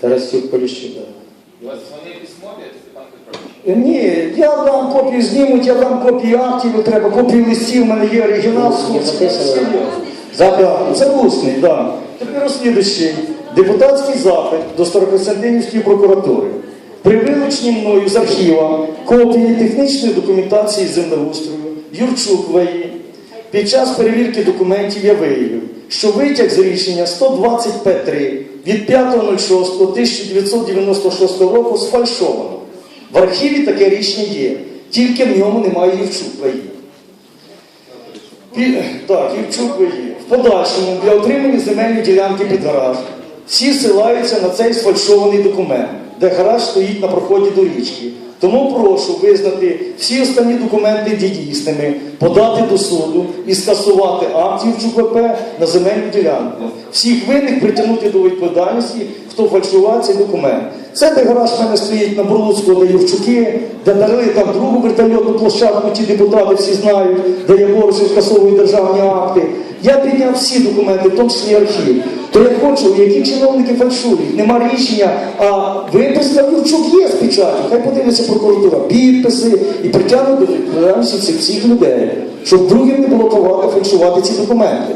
Тарасюк Поліщук, так. У вас вони письмові, Степан Петрович? Ні, я дам копію знімуть, я дам копію актів, треба копію листів, у мене є оригінал. Записано. Це усний, так. Да. Тепер слідуючий. Депутатський запит до Старокостянтинівської прокуратури. При вилученні мною з архіва копії технічної документації землеустрою Юрчук ВАІ під час перевірки документів я виявив, що витяг з рішення 120 П3 від 5.06.1996 року сфальшовано. В архіві таке рішення є, тільки в ньому немає Юрчук ВАІ. Так, Івчук ви є. В подальшому для отримання земельної ділянки під гараж всі силаються на цей сфальшований документ, де гараж стоїть на проході до річки. Тому прошу визнати всі останні документи дійсними, подати до суду і скасувати акт Івчук ВП на земельну ділянку. Всіх винних притягнути до відповідальності, хто фальшував цей документ. Це де гараж в мене стоїть на Брулуцьку, де Юрчуки, де дали там другу вертольотну площадку, ті депутати всі знають, де я борюся скасовую державні акти. Я підняв всі документи, в тому числі архів. То я хочу, які чиновники фальшують, нема рішення, а виписка Юрчук є з печаті, Хай подивиться прокуратура, підписи. І притягнуть до відповідальності всіх людей, щоб другим не було повага фальшувати ці документи.